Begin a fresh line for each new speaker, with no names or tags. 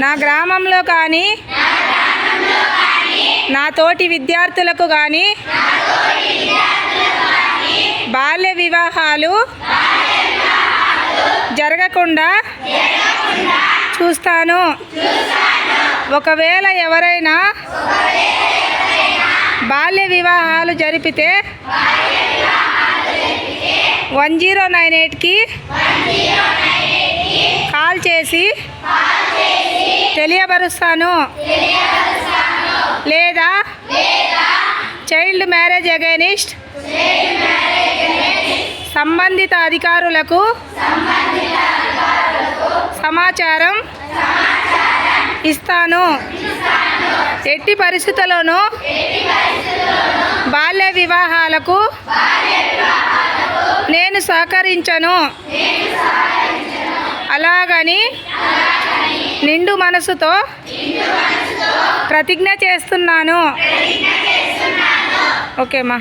నా గ్రామంలో కానీ నా తోటి విద్యార్థులకు కానీ బాల్య వివాహాలు జరగకుండా చూస్తాను. ఒకవేళ ఎవరైనా బాల్య వివాహాలు జరిపితే వన్ జీరో నైన్ ఎయిట్కి కాల్ చేసి తెలియబరుస్తాను లేదా చైల్డ్ మ్యారేజ్ అగైనిస్ట్ సంబంధిత అధికారులకు సమాచారం ఇస్తాను. ఎట్టి పరిస్థితుల్లోనూ బాల్య వివాహాలకు నేను సహకరించను. అలాగని నిండు మనసుతో ప్రతిజ్ఞ చేస్తున్నాను. ఓకేమ్మా